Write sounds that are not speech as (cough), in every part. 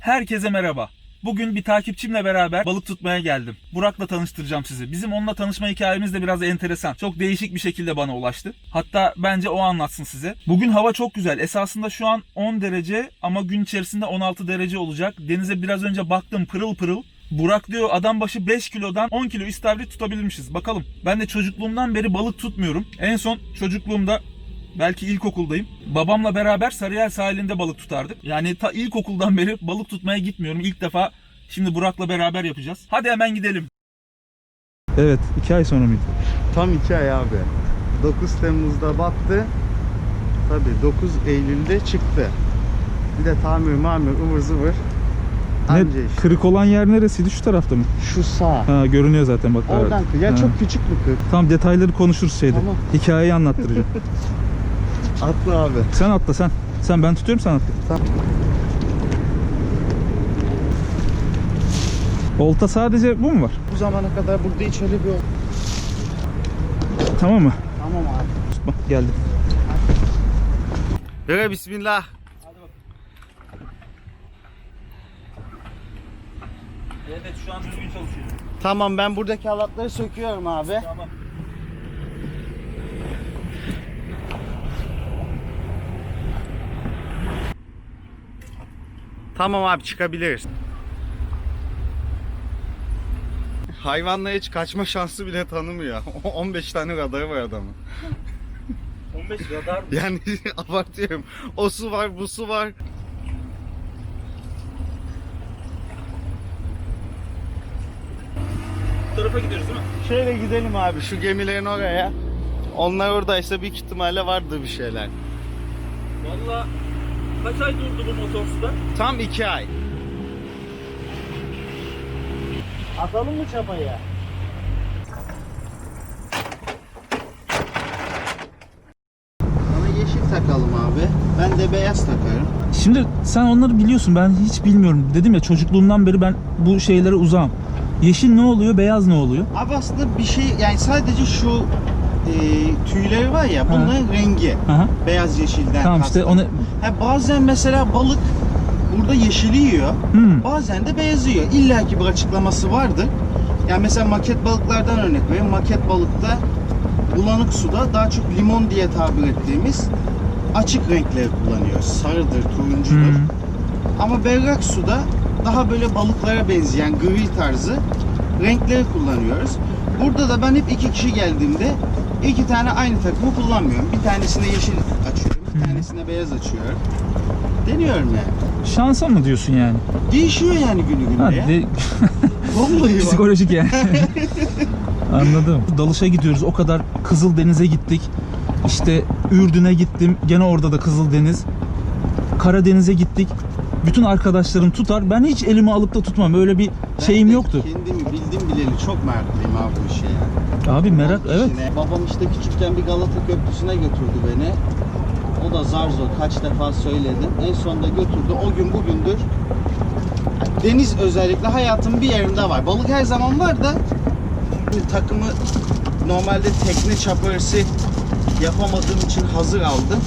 Herkese merhaba. Bugün bir takipçimle beraber balık tutmaya geldim. Burak'la tanıştıracağım sizi. Bizim onunla tanışma hikayemiz de biraz enteresan. Çok değişik bir şekilde bana ulaştı. Hatta bence o anlatsın size. Bugün hava çok güzel. Esasında şu an 10 derece ama gün içerisinde 16 derece olacak. Denize biraz önce baktım pırıl pırıl. Burak diyor adam başı 5 kilodan 10 kilo istavrit tutabilirmişiz. Bakalım. Ben de çocukluğumdan beri balık tutmuyorum. En son çocukluğumda belki ilkokuldayım. Babamla beraber Sarıyer sahilinde balık tutardık. Yani ta ilkokuldan beri balık tutmaya gitmiyorum. İlk defa şimdi Burak'la beraber yapacağız. Hadi hemen gidelim. Evet, iki ay sonra mıydı? Tam 2 ay abi. 9 Temmuz'da battı. Tabii 9 Eylül'de çıktı. Bir de tamir mamir ıvır zıvır. Anca işte. Kırık olan yer neresiydi? Şu tarafta mı? Şu sağ. Ha, görünüyor zaten bak. Oradan evet. ya Ha. çok küçük bir kırk. Tamam detayları konuşuruz şeyde. Tamam. Hikayeyi anlattıracağım. (laughs) Atla abi. sen atla sen. Sen ben tutuyorum sen atla. Tamam. Olta sadece bu mu var? Bu zamana kadar burada hiç öyle bir Tamam mı? Tamam abi. Tutma. Geldim. Yere bismillah. Evet şu an düzgün çalışıyor. Tamam ben buradaki halatları söküyorum abi. Tamam. Tamam abi çıkabiliriz. Hayvanla hiç kaçma şansı bile tanımıyor. (laughs) 15 tane radarı var adamın. (laughs) 15 radar Yani (laughs) abartıyorum. O su var, bu su var. bu tarafa gidiyoruz değil mi? Şöyle gidelim abi şu gemilerin oraya. Onlar oradaysa büyük ihtimalle vardır bir şeyler. Valla kaç ay durdu bu motor suda? Tam iki ay. Atalım mı çapayı? Sana yeşil takalım abi. Ben de beyaz takarım. Şimdi sen onları biliyorsun ben hiç bilmiyorum. Dedim ya çocukluğumdan beri ben bu şeylere uzağım. Yeşil ne oluyor, beyaz ne oluyor? Abi aslında bir şey yani sadece şu e, tüyleri var ya bunların rengi. Aha. Beyaz yeşilden. Tamam işte kastım. onu Ha, bazen mesela balık burada yeşili yiyor. Hmm. Bazen de beyazı yiyor. İlla ki bir açıklaması vardır. Yani mesela maket balıklardan örnek vereyim. Maket balıkta bulanık suda daha çok limon diye tabir ettiğimiz açık renkleri kullanıyoruz. Sarıdır, turuncudur. Hmm. Ama berrak suda daha böyle balıklara benzeyen grill tarzı renkleri kullanıyoruz. Burada da ben hep iki kişi geldiğimde iki tane aynı takımı kullanmıyorum. Bir tanesine yeşil açıyorum, bir tanesine beyaz açıyorum. Deniyorum yani. Şansa mı diyorsun yani? Değişiyor yani günü gününe Ha, ya. de- Vallahi bak. psikolojik yani. (laughs) Anladım. Dalışa gidiyoruz. O kadar Kızıldeniz'e gittik. İşte Ürdün'e gittim. Gene orada da Kızıldeniz. Karadeniz'e gittik. Bütün arkadaşlarım tutar. Ben hiç elimi alıp da tutmam. Öyle bir Ben şeyim de yoktu. Kendimi bildim bileli çok meraklıyım abi bu işe. Abi merak evet. Babam işte küçükken bir Galata Köprüsü'ne götürdü beni. O da zar zor kaç defa söyledim. En sonunda götürdü. O gün bugündür deniz özellikle hayatımın bir yerinde var. Balık her zaman var da takımı normalde tekne çaparısı yapamadığım için hazır aldım.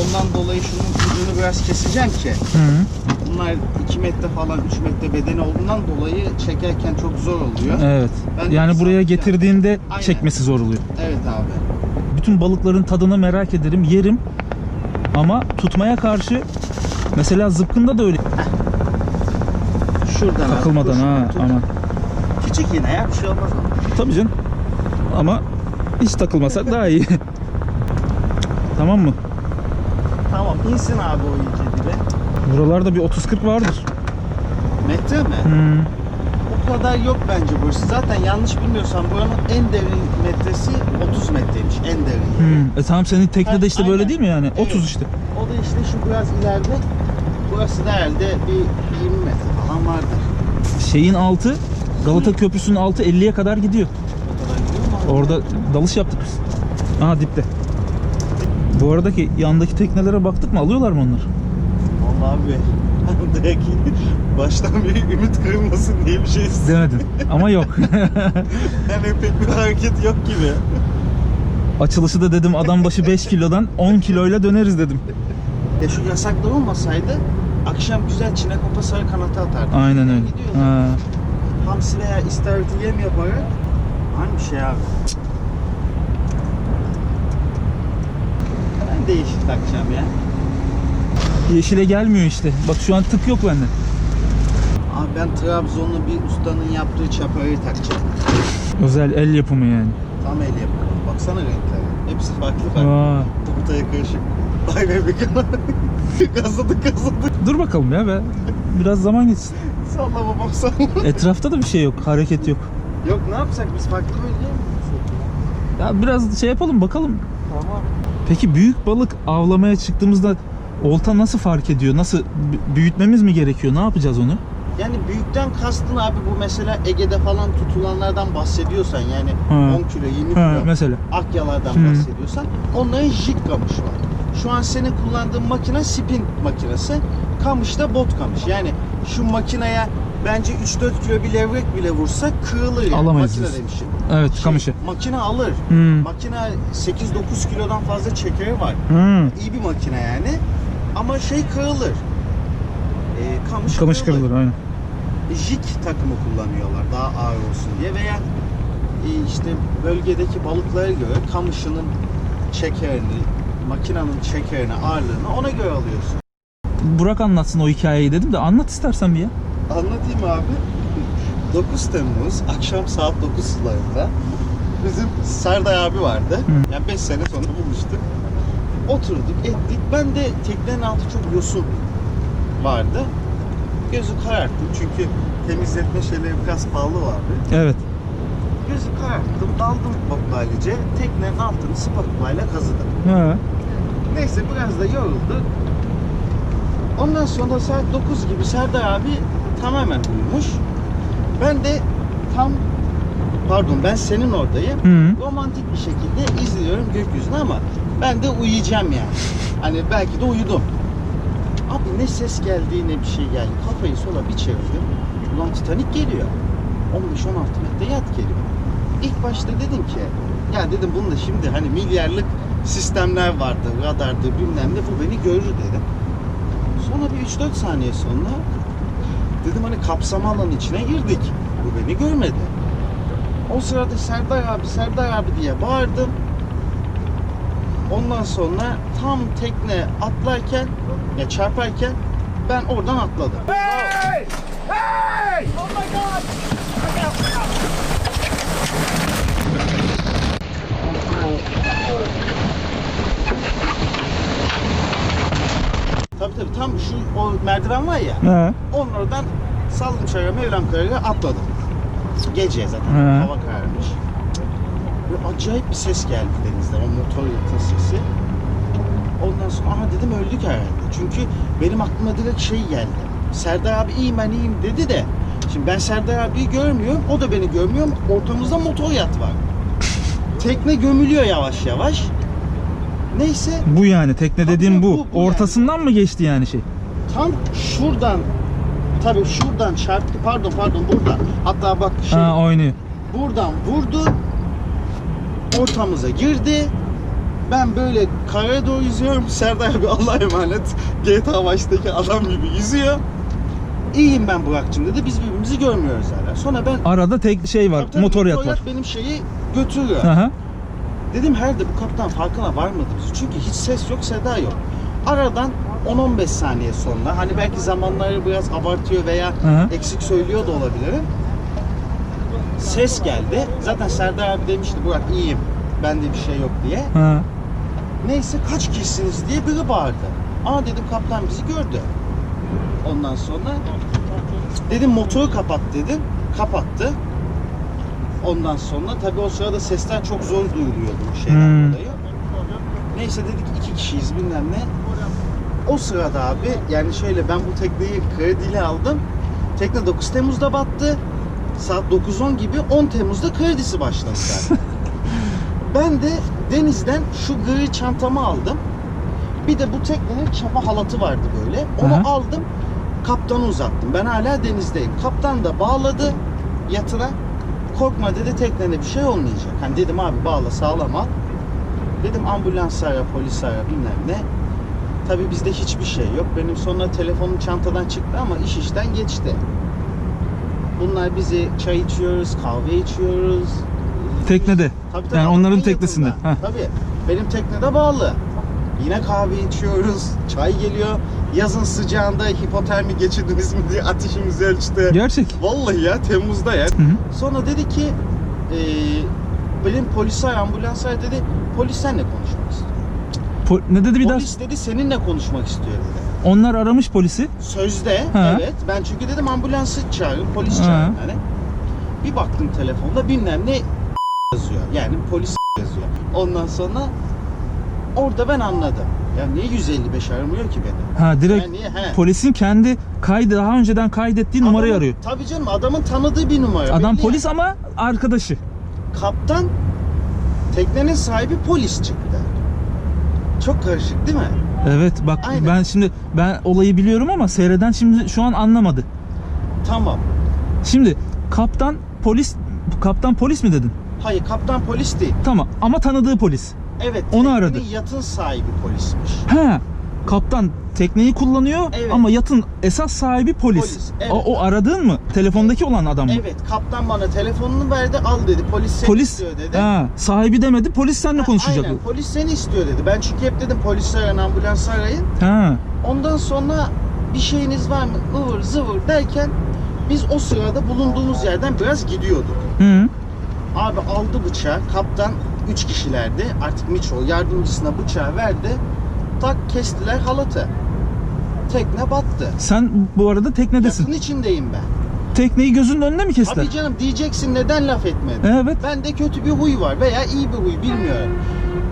Ondan dolayı şunun ucunu biraz keseceğim ki Hı. Bunlar 2 metre falan 3 metre bedeni olduğundan dolayı çekerken çok zor oluyor. Evet. Ben Yani buraya getirdiğinde Aynen. çekmesi zor oluyor. Evet abi. Bütün balıkların tadını merak ederim, yerim. Ama tutmaya karşı mesela zıpkında da öyle. Şuradan abi, Takılmadan dur, ha tut. aman. Küçük yine ya bir şey olmaz ama. Tabii canım. Ama hiç takılmasak daha iyi. (laughs) tamam mı? Tamam insin abi o iyice. Buralarda bir 30-40 vardır. Metre mi? Hmm. O kadar yok bence burası. Zaten yanlış bilmiyorsam buranın en derin metresi 30 metreymiş. En derin. Hmm. E tamam senin teknede Ha, işte böyle değil mi yani? Evet. 30 işte. O da işte şu biraz ileride. Burası da herhalde bir 20 metre falan vardır. Şeyin altı Galata Köprüsü'nün altı 50'ye kadar gidiyor. O kadar gidiyor mu? abi? Orada dalış yaptık biz. Aha dipte. Bu aradaki yandaki teknelere baktık mı? Alıyorlar mı onlar? Abi. (laughs) Direkt baştan beri ümit kırılmasın diye bir şey istedim. Demedin. Ama yok. (laughs) Yani pek bir hareket yok gibi. Açılışı da dedim adam başı 5 kilodan 10 kiloyla döneriz dedim. Ya şu yasaklar olmasaydı akşam güzel çinekopa sarı kanata atardık. Aynen öyle. Gidiyordu. Ha. Hamsi veya istavrit yem yaparak aynı şey abi. Ben değişik takacağım ya. Yeşile gelmiyor işte. Bak şu an tık yok bende. Abi ben Trabzonlu bir ustanın yaptığı çaparayı takacağım. Özel el yapımı yani. Tam el yapımı. Baksana renklere. Hepsi farklı farklı. Aa. Tabutaya karışık. Vay be bir kanal. (laughs) kazıdık kazıdık. Dur bakalım ya be. Biraz zaman geçsin. Salla babam salla. Etrafta da bir şey yok. Hareket yok. Yok ne yapsak biz farklı oynayalım. Ya biraz şey yapalım bakalım. Tamam. Peki büyük balık avlamaya çıktığımızda olta nasıl fark ediyor? Nasıl büyütmemiz mi gerekiyor? Ne yapacağız onu? Yani büyükten kastın abi bu mesela Ege'de falan tutulanlardan bahsediyorsan yani Ha. 10 kilo 20 Ha, kilo mesela. akyalardan Hı. bahsediyorsan onların jig kamış var. Şu an senin kullandığın makine spin makinesi. Kamış da bot kamış. Yani şu makineye bence 3-4 kilo bir levrek bile vursa kırılır yani. Alamayız Makine demişim. Evet Şey, kamışı. Makine alır. Hmm. Makine 8-9 kilodan fazla çekeri var. Hmm. İyi bir makine yani. Ama şey kırılır. Ee, kamış, Kamış kırılır aynen. jig takımı kullanıyorlar daha ağır olsun diye veya e, işte bölgedeki balıklara göre kamışının çekerini, makinenin çekerini, ağırlığını ona göre alıyorsun. Burak anlatsın o hikayeyi dedim de anlat istersen bir ya. Anlatayım abi. 9 Temmuz akşam saat 9 sularında bizim Serdar abi vardı. Hı. Yani 5 sene sonra buluştuk. Oturduk ettik. Ben de teknenin altı çok yosun vardı. Gözü kararttım çünkü temizletme şeyleri biraz pahalı vardı. Evet. Gözü kararttım, daldım baklalice. Teknenin altını spatulayla kazıdım. Ha. Neyse biraz da yoruldu. Ondan sonra saat 9 gibi Serdar abi tamamen uyumuş. Ben de tam pardon ben senin oradayım. Hı. Romantik bir şekilde izliyorum gökyüzünü ama ben de uyuyacağım yani. Hani belki de uyudum. Abi ne ses geldi ne bir şey geldi. Kafayı sola bir çevirdim. Ulan Titanic geliyor. 15-16 metre yat geliyor. İlk başta dedim ki ya dedim bunda şimdi hani milyarlık sistemler vardı, radardı bilmem ne bu beni görür dedim. Sonra bir 3-4 saniye sonra dedim hani kapsama alanın içine girdik. Bu beni görmedi. O sırada Serdar abi, Serdar abi diye bağırdım. Ondan sonra tam tekne atlarken, ya çarparken ben oradan atladım. Tabii tabii tam şu o merdiven var ya. Ha. Onun oradan saldım çayıra Mevlam Kararı'ya atladım. Gece zaten He. hava kararmış. Ve acayip bir ses geldi denizden o motor yakıt sesi. Ondan sonra aha dedim öldük herhalde. Çünkü benim aklıma direkt şey geldi. Serdar abi iyiyim ben iyiyim dedi de. Şimdi ben Serdar abiyi görmüyorum. O da beni görmüyor. Ortamızda motor yat var. Tekne gömülüyor yavaş yavaş. Neyse Bu yani tekne Tabii dediğim bu. bu- bu yani. Ortasından mı geçti yani şey? tam şuradan tabii şuradan çarptı pardon pardon buradan. Hatta bak şey Ha oynuyor. buradan vurdu. Ortamıza girdi. Ben böyle karaya doğru yüzüyorum. Serdar abi Allah'a emanet. GTA Vice'deki adam gibi yüzüyor. İyiyim ben Burak'cığım dedi. Biz birbirimizi görmüyoruz hala. Sonra ben Arada tek şey var. Tabii, motor yat var. benim şeyi götürüyor. Aha. Dedim herhalde bu kaptan farkına varmadı bizi. Çünkü hiç ses yok, seda yok. Aradan 10-15 saniye sonra hani belki zamanları biraz abartıyor veya Aha. eksik söylüyor da olabilirim. Ses geldi. Zaten Serdar abi demişti Burak iyiyim. Bende bir şey yok diye. Ha. Neyse kaç kişisiniz diye biri bağırdı. Aa dedim kaptan bizi gördü. Ondan sonra dedim motoru kapat dedim. Kapattı. Ondan sonra tabii o sırada sesler çok zor duyuluyordu bu şeyden Hmm. dolayı. Neyse dedik iki kişiyiz bilmem ne. O sırada abi yani şöyle ben bu tekneyi krediyle aldım. Tekne 9 Temmuz'da battı. Saat 9-10 gibi 10 Temmuz'da kredisi başladı zaten. (laughs) ben de denizden şu gri çantamı aldım. Bir de bu teknenin çapa halatı vardı böyle. Onu Aha. aldım. Kaptana uzattım. Ben hala denizdeyim. Kaptan da bağladı yatına. Korkma dedi teknene bir şey olmayacak. Hani dedim abi bağla sağlam al. Dedim ambulans ara, polis ara bilmem ne. Tabii bizde hiçbir şey yok. Benim sonra telefonum çantadan çıktı ama iş işten geçti. Bunlar bizi çay içiyoruz, kahve içiyoruz. Teknede. Tabii, tabii, Yani onların teknesinde. Tabii. Benim teknede bağlı. Yine kahve içiyoruz, çay geliyor. Yazın sıcağında hipotermi geçirdiniz mi diye ateşimizi ölçtü. Gerçek. Vallahi ya Temmuz'da ya. Hı hı. Sonra dedi ki e, benim polis ar, ambulans ar dedi. Polis seninle konuşmak istiyor. Po- ne dedi bir daha? Polis dedi seninle konuşmak istiyor dedi. Onlar aramış polisi. Sözde Ha. evet. Ben çünkü dedim ambulansı çağırın, polis Ha. çağırın hani. Bir baktım telefonda bilmem ne yazıyor. Yani polis yazıyor. Ondan sonra orada ben anladım. Ya niye 155 aramıyor ki beni? Ha direkt Ya niye? He. polisin kendi kaydı daha önceden kaydettiği numarayı Adamın- arıyor. Tabii canım adamın tanıdığı bir numara. Adam belli polis ama arkadaşı. Kaptan teknenin sahibi polis çıktı. Çok karışık değil mi? Evet bak Aynen. ben şimdi ben olayı biliyorum ama seyreden şimdi şu an anlamadı. Tamam. Şimdi kaptan polis kaptan polis mi dedin? Hayır kaptan polis değil. Tamam ama tanıdığı polis. Evet. Onu aradı. yatın sahibi polismiş. He. Kaptan tekneyi kullanıyor Evet. ama yatın esas sahibi polis. Polis, evet. o, o aradığın mı? Telefondaki olan adam mı? Evet kaptan bana telefonunu verdi al dedi polis seni Polis istiyor dedi. ha, sahibi demedi. Polis seninle konuşacak. Aynen polis seni istiyor dedi. Ben çünkü hep dedim polisi arayın ambulansı arayın. Ha. Ondan sonra bir şeyiniz var mı ıvır zıvır derken biz o sırada bulunduğumuz yerden biraz gidiyorduk. Hı. Abi aldı bıçağı kaptan 3 kişilerdi artık Miço yardımcısına bıçağı verdi. Tak kestiler halatı. Tekne battı. Sen bu arada teknedesin. Yakın içindeyim ben. Tekneyi gözünün önünde mi kestiler? Abi canım diyeceksin neden laf etmedin? Evet. Bende kötü bir huy var veya iyi bir huy bilmiyorum.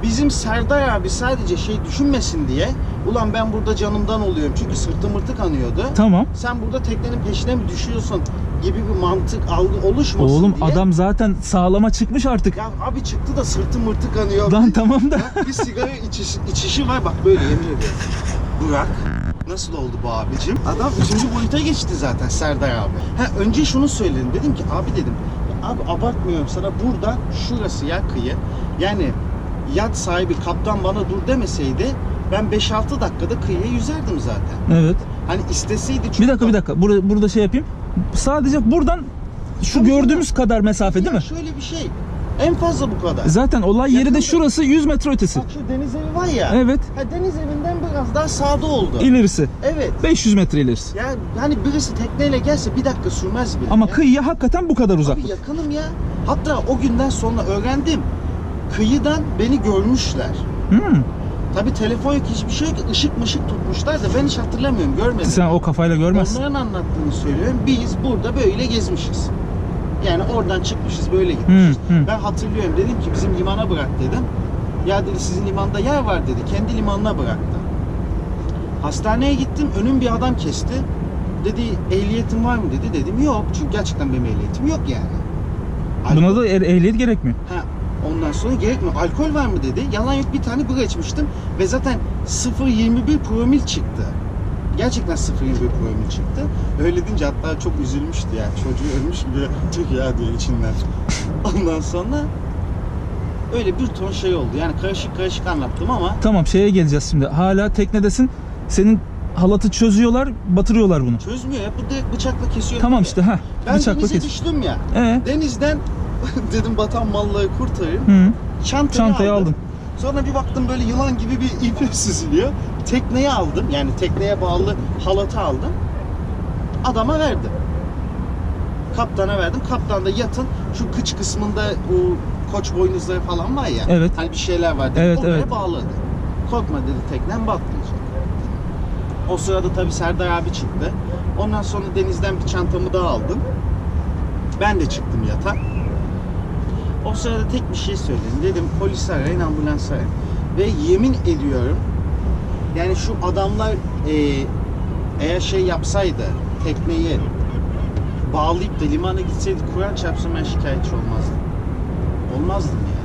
Bizim Serdar abi sadece şey düşünmesin diye ulan ben burada canımdan oluyorum çünkü sırtı mırtı kanıyordu. Tamam. Sen burada teknenin peşine mi düşüyorsun gibi bir mantık algı oluşmasın Oğlum diye. adam zaten sağlama çıkmış artık. Ya abi çıktı da sırtı mırtı kanıyor. Lan tamam da. Ya bir sigara içiş, içişi var bak böyle yemin ediyorum. Burak nasıl oldu bu abicim? Adam üçüncü boyuta geçti zaten Serdar abi. Ha önce şunu söyledim dedim ki abi dedim "ya abi abartmıyorum sana burada şurası ya kıyı. Yani yat sahibi kaptan bana dur demeseydi ben 5-6 dakikada kıyıya yüzerdim zaten. Evet. Hani isteseydi çünkü Bir dakika bir dakika. Burada, burada şey yapayım. Sadece buradan şu Tabii gördüğümüz kadar mesafe değil mi? Şöyle bir şey. En fazla bu kadar. Zaten olay yeri de Yakında. şurası 100 metre ötesi. Bak şu deniz evi var ya. Evet. Ha, deniz evinden biraz daha sağda oldu. İlerisi. Evet. 500 metre ilerisi. Ya hani birisi tekneyle gelse bir dakika sürmez bile. Ama ya. kıyıya hakikaten bu kadar Abi uzaklık. yakınım ya. Hatta o günden sonra öğrendim. Kıyıdan beni görmüşler. Hmm. Tabi telefon yok hiçbir şey yok. Işık mışık tutmuşlar da ben hiç hatırlamıyorum görmedim. Sen o kafayla görmezsin. Onların anlattığını söylüyorum. Biz burada böyle gezmişiz. Yani oradan çıkmışız böyle gitmişiz. Hı, hı. Ben hatırlıyorum dedim ki bizim limana bırak dedim. Ya dedi sizin limanda yer var dedi. Kendi limanına bıraktı. Hastaneye gittim. Önüm bir adam kesti. Dedi ehliyetin var mı dedi. Dedim yok. Çünkü gerçekten benim ehliyetim yok yani. Buna da ehliyet gerekmiyor. Ha, ondan sonra gerekmiyor. Alkol var mı dedi. Yalan yok bir tane bira içmiştim. Ve zaten 0.21 promil çıktı. Gerçekten 0.21 promil çıktı. Öyle deyince hatta çok üzülmüştü yani. Çocuğu ölmüş gibi Tüh (laughs) ya diyor içinden. (laughs) Ondan sonra öyle bir ton şey oldu. Yani karışık karışık anlattım ama Tamam şeye geleceğiz şimdi. Hala teknedesin. Senin halatı çözüyorlar, batırıyorlar bunu. çözmüyor ya. Bu direkt bıçakla kesiyor. Tamam işte ha. Ben Bıçakla denize kes. düştüm ya. Ee, Denizden (laughs) dedim batan malları kurtarayım. hı. Çantayı, Çantayı aldım. aldın. Sonra bir baktım böyle yılan gibi bir (laughs) ip süzülüyor. Tekneye aldım. Yani tekneye bağlı halatı aldım. Adama verdim. Kaptana verdim. Kaptan da yatın şu kıç kısmında o koç boynuzları falan var ya. Evet. Hani bir şeyler var dedi. Evet, Oraya evet. bağladı. Korkma dedi teknen batmayacak. O sırada tabii Serdar abi çıktı. Ondan sonra denizden bir çantamı daha aldım. Ben de çıktım yata. O sırada tek bir şey söyledim. Dedim polis arayın, ambulans arayın. Ve yemin ediyorum yani şu adamlar e, eğer şey yapsaydı tekneyi bağlayıp da limana gitseydi Kur'an çarpsın ben şikayetçi olmazdım. Olmazdım yani.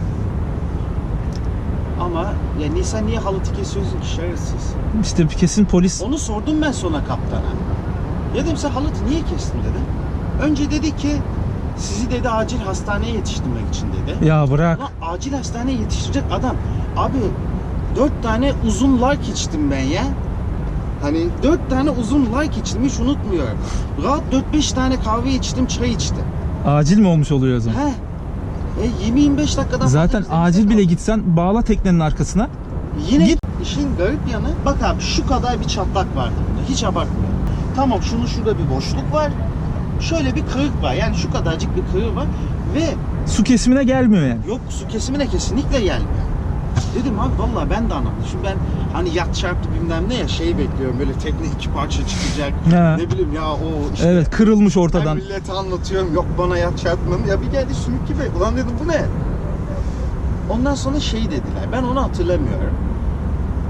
Ama ya niye sen niye halatı kesiyorsun ki şerefsiz? İşte kesin polis Onu sordum ben sonra kaptana. Dedim sen halatı niye kestin dedim. Önce dedi ki Sizi dedi acil hastaneye yetiştirmek için dedi. Ya bırak. Ulan acil hastaneye yetiştirecek adam. Abi dört tane uzun like içtim ben ya. Hani dört tane uzun like içtim hiç unutmuyorum. Rahat 4-5 tane kahve içtim, çay içtim. Acil mi olmuş oluyor o zaman? He. E 20-25 dakikadan Zaten fazla acil bile gitsen bağla teknenin arkasına. Yine Git. işin garip yanı bak abi şu kadar bir çatlak vardı bunda. Hiç abartmıyorum. Tamam şunun şurada bir boşluk var. Şöyle bir kırık var. Yani şu kadarcık bir kırık var. Ve Su kesimine gelmiyor yani. yok su kesimine kesinlikle gelmiyor. Dedim abi vallahi ben de anlamadım. Şimdi ben hani yat çarptı bilmem ne ya şey bekliyorum böyle tekne iki parça çıkacak. Ha. Ne bileyim ya o işte. Evet kırılmış Ben ortadan. millete anlatıyorum yok bana yat çarpmanın. Ya bir geldi sümük gibi. Ulan dedim bu ne? Ondan sonra şey dediler. Ben onu hatırlamıyorum.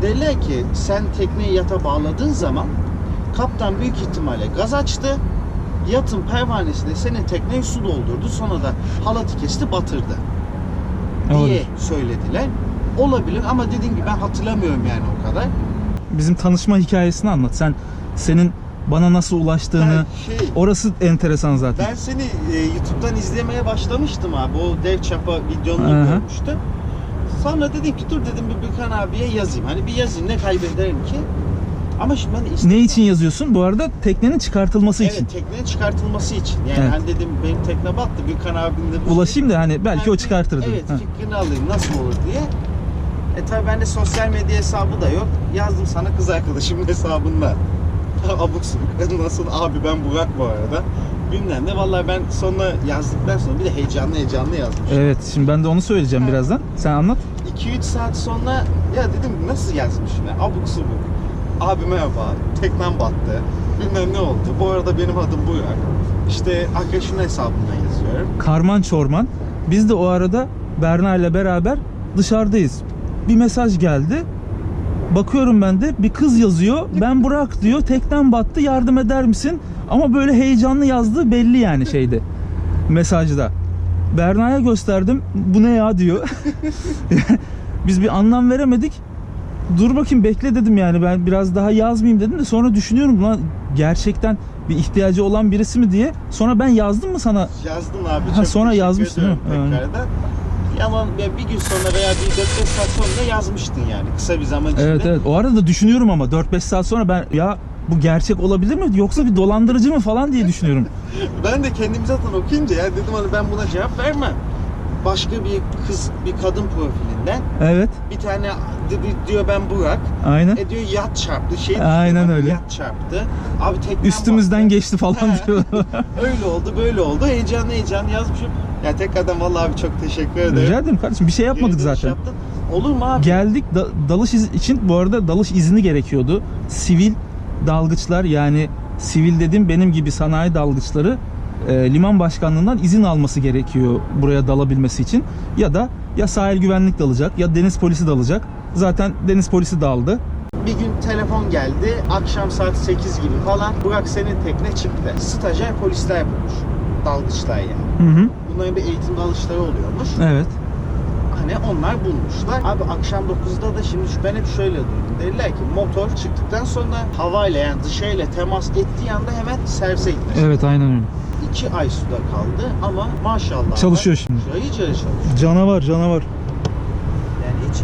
Dediler ki sen tekneyi yata bağladığın zaman kaptan büyük ihtimalle gaz açtı. Yatın pervanesi de senin tekneyi su doldurdu. Sonra da halatı kesti batırdı diye Olabilir. söylediler. Olabilir ama dediğim gibi ben hatırlamıyorum yani o kadar. Bizim tanışma hikayesini anlat. Sen senin bana nasıl ulaştığını. Şey, Orası enteresan zaten. Ben seni e, YouTube'dan izlemeye başlamıştım abi. O dev çapa videonu görmüştüm. Sonra dedim ki dur dedim bir Bükan abiye yazayım. Hani bir yazayım ne kaybederim ki? Ama şimdi ben de istedim. Ne için yazıyorsun? Bu arada teknenin çıkartılması Evet için. teknenin çıkartılması için. Yani Evet. hani dedim benim tekne battı Bükan abinin de... Ulaşayım da hani belki o çıkartır dedim. Evet Ha. fikrini alayım nasıl olur diye. E tabi bende sosyal medya hesabı da yok. Yazdım sana kız arkadaşımın hesabından. (laughs) Abuk subuk. Nasıl abi ben Burak bu arada. Bilmem ne. Vallahi ben sonra yazdıktan sonra bir de heyecanlı heyecanlı yazmış. Evet şimdi ben de onu söyleyeceğim birazdan. Sen anlat. 2-3 saat sonra ya dedim nasıl yazmış ne? Abuk subuk. Abi merhaba. Teknem battı. Bilmem ne oldu. Bu arada benim adım Burak. İşte arkadaşımın hesabından yazıyorum. Karman çorman. Biz de o arada Berna ile beraber dışarıdayız. Bir mesaj geldi. Bakıyorum ben de bir kız yazıyor. Ben Burak diyor. Tekten battı yardım eder misin? Ama böyle heyecanlı yazdığı belli yani şeyde. Mesajda. Berna'ya gösterdim. Bu ne ya diyor. (laughs) Biz bir anlam veremedik. Dur bakayım bekle dedim yani ben biraz daha yazmayayım dedim de sonra düşünüyorum lan gerçekten bir ihtiyacı olan birisi mi diye. Sonra ben yazdım mı sana Yazdın abi. Ha, sonra yazmıştın, değil mi? Tekrardan. Ya bir gün sonra veya bir 4-5 saat sonra yazmıştın yani kısa bir zaman içinde. Evet evet. O arada düşünüyorum ama 4-5 saat sonra ben ya bu gerçek olabilir mi yoksa bir dolandırıcı mı falan diye düşünüyorum. (laughs) Ben de kendim zaten okuyunca ya dedim hani ben buna cevap vermem. Başka bir kız, bir kadın profilinden Evet. bir tane di- diyor ben Burak. Aynen. E diyor yat çarptı. Şey diyor, Aynen bak, öyle. Yat çarptı. Abi teknem Üstümüzden battı. geçti falan diyor. (laughs) (laughs) Öyle oldu böyle oldu. Heyecanlı heyecanlı yazmışım. Ya tekrardan vallahi abi çok teşekkür ederim. Rica ederim kardeşim. Bir şey yapmadık dönüş zaten. yaptın. Olur mu abi? Geldik da- dalış iz- için bu arada dalış izni gerekiyordu. Sivil dalgıçlar yani sivil dedim benim gibi sanayi dalgıçları e, liman başkanlığından izin alması gerekiyor buraya dalabilmesi için. Ya da ya sahil güvenlik dalacak ya deniz polisi dalacak. Zaten deniz polisi daldı. Bir gün telefon geldi. Akşam saat 8 gibi falan. Burak senin tekne çıktı. Stajyer polisler bulmuş. Dalgıçlar yani. Hı hı. Bunların bir eğitim dalışları oluyormuş. Evet. Hani onlar bulmuşlar. Abi akşam 9'da da şimdi ben hep şöyle duydum. Dediler ki motor çıktıktan sonra havayla yani dışarıyla temas ettiği anda hemen servise gitmesi. Evet aynen öyle. 2 ay suda kaldı ama maşallah. Çalışıyor şimdi. Cayır çalışıyor. Canavar canavar. Yani hiç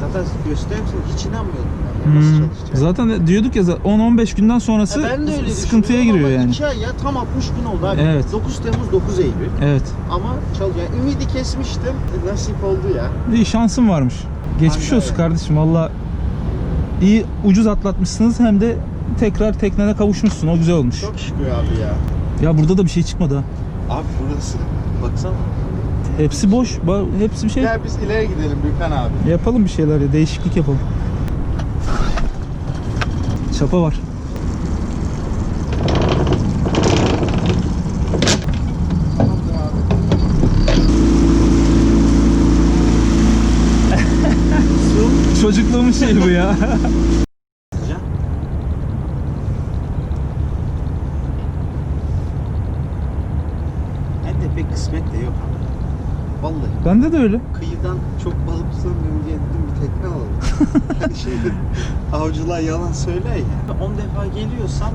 zaten gösterirsin hiç inanmıyordum ben. Ya Nasıl Hmm. çalışacak? Zaten diyorduk ya 10-15 günden sonrası Ya ben de öyle sıkıntıya düşünüyorum giriyor ama yani. iki ay ya tam 60 gün oldu abi. Evet. 9 Temmuz 9 Eylül. Evet. Ama çalışıyor. Yani ümidi kesmiştim. E, Nasip oldu ya. Bir şansın varmış. Geçmiş Aynen olsun öyle. kardeşim valla. iyi ucuz atlatmışsınız hem de tekrar teknene kavuşmuşsun. O güzel olmuş. Çok şükür abi ya. Ya burada da bir şey çıkmadı ha. Abi burası. Baksana. Hepsi boş. Ba- Hepsi bir şey. Gel biz ileri gidelim Bükan abi. Yapalım bir şeyler ya. Değişiklik yapalım. Çapa var. (laughs) Çocukluğumun şeyi bu ya. Sıcak. Bende pek kısmet de yok abi. Vallahi. Bende de öyle. kıyıdan çok balık tutamıyorum diye dedim bir tekne alalım. Hani şimdi avcılar yalan söyler ya. 10 defa geliyorsam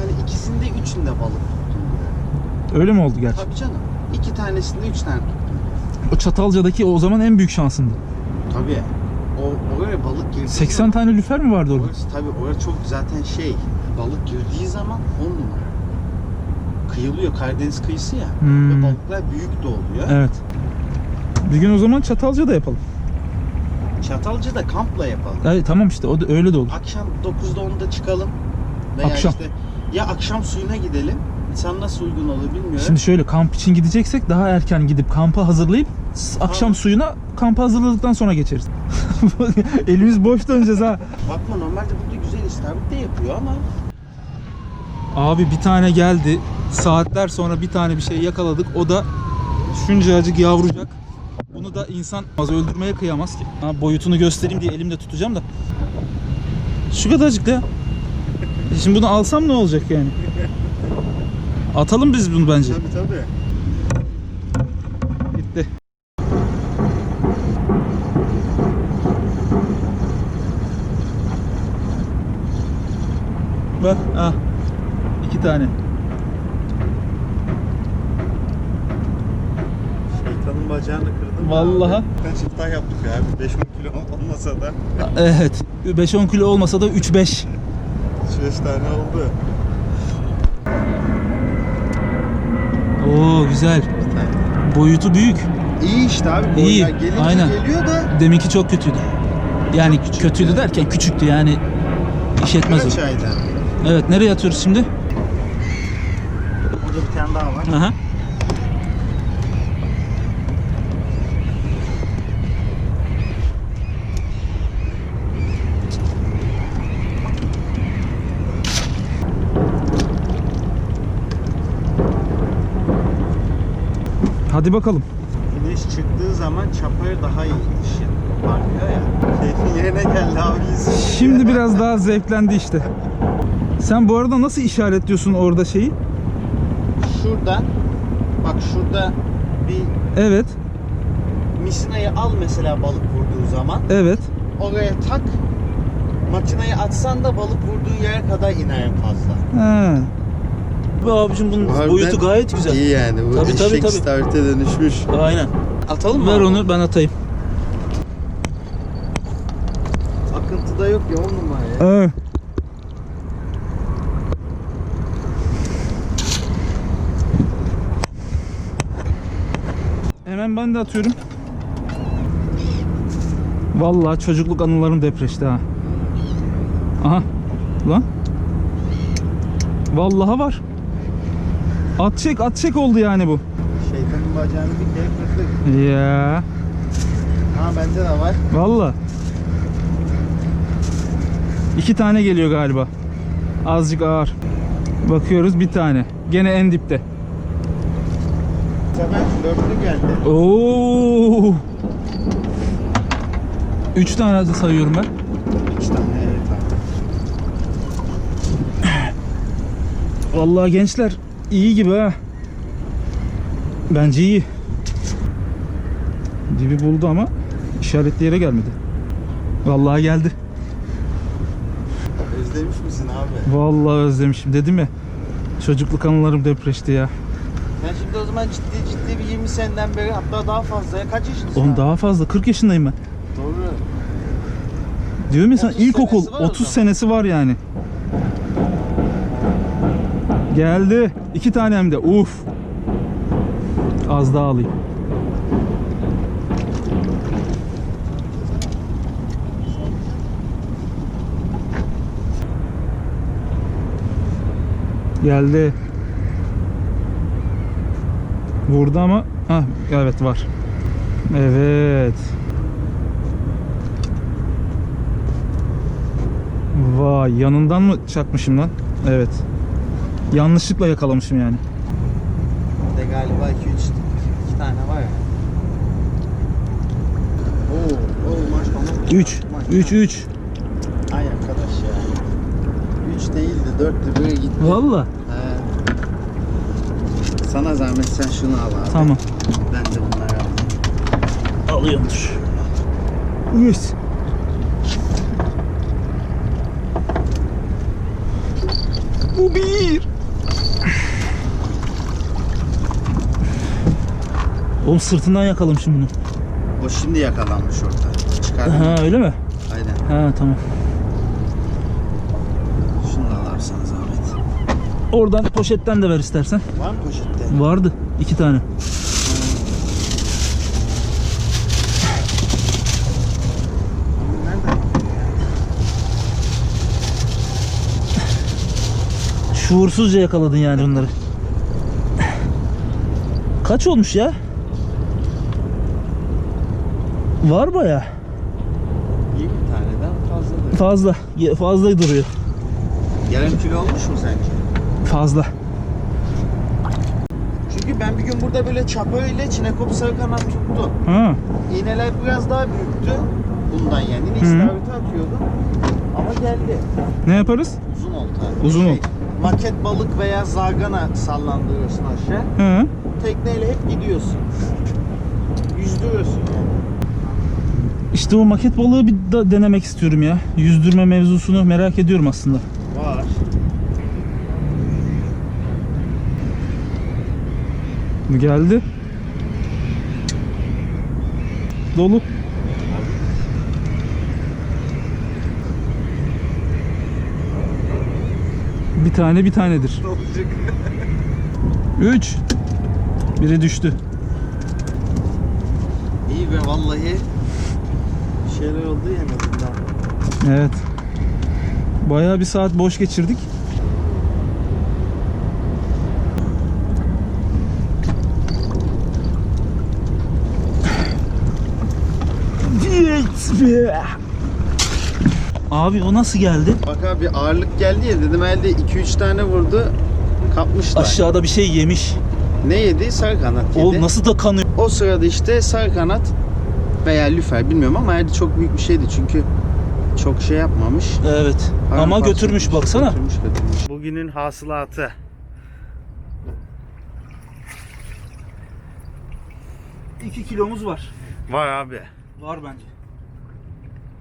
hani ikisinde üçünde balık tuttum. Öyle mi oldu gerçi? Tabii canım. İki tanesinde üç tane tuttum. O Çatalca'daki o zaman en büyük şansındı. Tabii. O oraya balık girdiği 80 zaman, tane lüfer mi vardı orada? orası, tabii orası çok zaten şey balık girdiği zaman on numara. Kıyılıyor Karadeniz kıyısı ya. Hmm. Ve balıklar büyük de oluyor. Evet. Bir gün o zaman Çatalca'da yapalım. Çatalca'da kampla yapalım. Evet, tamam işte o da öyle de olur. Akşam 9'da 10'da çıkalım. Veya Akşam. işte ya akşam suyuna gidelim. Sen nasıl uygun olur bilmiyorum. Şimdi şöyle kamp için gideceksek daha erken gidip kampı hazırlayıp s- akşam Tamam. suyuna kampı hazırladıktan sonra geçeriz. (laughs) Elimiz boş döneceğiz ha. Bakma normalde burada güzel istavrit de yapıyor ama Abi bir tane geldi. Saatler sonra bir tane bir şey yakaladık. O da şuncacık yavrucak. Bunu da insan az öldürmeye kıyamaz ki. Ha, boyutunu göstereyim diye elimde tutacağım da. Şu kadarcık da ya. Şimdi bunu alsam ne olacak yani? Atalım biz bunu bence. tabii tabii. Gitti. Bak ah. iki tane. Şeytanın bacağını kırdın. Vallahi. Ben çiftah yaptık ya. 5-10 (laughs) kilo olmasa da Evet. 5-10 kilo olmasa da 3-5. 3-5 tane oldu. Oo güzel. Boyutu büyük. İyi işte abi. İyi, gelince aynen. geliyor da Deminki çok kötüydü. Yani kötüydü derken küçüktü yani. iş etmez kaç o. Evet nereye atıyoruz şimdi? Burada bir tane daha var. Aha. Hadi bakalım. Güneş çıktığı zaman çapayı daha iyi ışın parlıyor ya. Keyfin yerine geldi abi. Şimdi biraz daha zevklendi işte. Sen bu arada nasıl işaretliyorsun orada şeyi? Şuradan bak şurada bir Evet, misinayı al mesela balık vurduğu zaman. evet. Oraya tak. Makinayı atsan da balık vurduğun yere kadar iner en fazla. Ha. Bu abicim bunun Harbiden boyutu gayet güzel. İyi yani. Bu Tabii, tabii, tabii. istavrite dönüşmüş. Aynen. Atalım mı? Ver abi? onu ben atayım. Akıntı da yok ya on numara ya. Evet. Hemen ben de atıyorum. Vallahi çocukluk anılarım depreşti ha. Aha. Lan. Vallahi var. At çek at çek oldu yani bu. Şeytanın bacağını bir kere kırdık. Ya. Ha bende de var. Vallahi. İki tane geliyor galiba. Azıcık ağır. Bakıyoruz bir tane. Gene en dipte. Sefer dörtlü geldi. Oo. Üç tane sayıyorum ben. Üç tane evet abi. Vallahi gençler iyi gibi ha. Bence iyi. Dibi buldu ama işaretli yere gelmedi. Vallahi geldi. Özlemiş misin abi? Vallahi özlemişim dedim ya. Çocukluk anılarım depreşti ya. Sen şimdi o zaman ciddi ciddi bir 20 seneden beri hatta daha fazla ya. Kaç yaşındasın Oğlum abi? daha fazla 40 yaşındayım ben. Doğru. Diyorum ya sana 30 ilkokul senesi var o 30 zaman. senesi var yani. Geldi. iki tane hem de. Uf. Az daha alayım. Geldi. Vurdu ama ha evet var. Evet. Vay yanından mı çakmışım lan? Evet. Yanlışlıkla yakalamışım yani. De galiba 2 3 2 tane var ya. Oo, oo maşallah. 3 3 3. Ay arkadaş ya. 3 değildi 4'tü böyle gitti. Valla. He. Sana zahmet sen şunu al abi. Tamam. Ben de bunları alayım. Alıyormuş. Yes. Bu bir. Oğlum sırtından yakalım şimdi bunu. O şimdi yakalanmış orada. Çıkar. Ha öyle mi? Aynen. Ha tamam. Şunu da alarsanız Ahmet. Oradan poşetten de ver istersen. Var mı poşette? Vardı iki tane. Şuursuzca yakaladın yani bunları. Kaç olmuş ya? Var baya. 20 taneden fazladır. Fazla. Fazla duruyor. Yarım kilo olmuş mu sence? Fazla. Çünkü ben bir gün burada böyle çapayla çinekop sarı kanat tuttum. Ha. İğneler biraz daha büyüktü. Bundan yani. Yine Hı. istavrit atıyordum. Ama geldi. Ne yaparız? Uzun olta. Uzun Şey, olta. Maket balık veya zargana sallandırıyorsun aşağı. Hı. Tekneyle hep gidiyorsun. Yüzdürüyorsun yani. İşte o maket balığı bir da denemek istiyorum ya. Yüzdürme mevzusunu merak ediyorum aslında. Var. Geldi. Dolu. Bir tane bir tanedir. 3 (laughs) Biri düştü. İyi be vallahi. Bir şeyler oldu ya en azından. Evet. Bayağı bir saat boş geçirdik. Abi o nasıl geldi? Bak abi ağırlık geldi ya dedim elde 2-3 tane vurdu. Kapmışlar. Aşağıda bir şey yemiş. Ne yedi? Sarı kanat yedi. O nasıl da kanıyor? O sırada işte sarı kanat veya lüfer bilmiyorum ama elde çok büyük bir şeydi çünkü çok şey yapmamış. Evet. Ama Paramparça götürmüş baksana. Götürmüş götürmüş. Bugünün hasılatı. İki kilomuz var. Var abi. Var bence.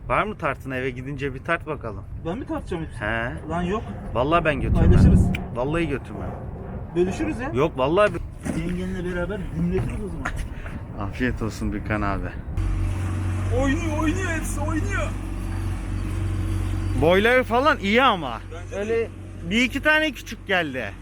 Var mı tartın eve gidince bir tart bakalım. Ben mi tartacağım hepsini? He. Lan yok. Vallahi ben götürmem. Paylaşırız. Vallahi götürmem. Bölüşürüz ya. Yok vallahi Yengenle beraber dinletiyoruz o zaman. Afiyet olsun Birkan abi. Oynuyor oynuyor hepsi oynuyor. Boyları falan iyi ama. Öyle bir iki tane küçük geldi.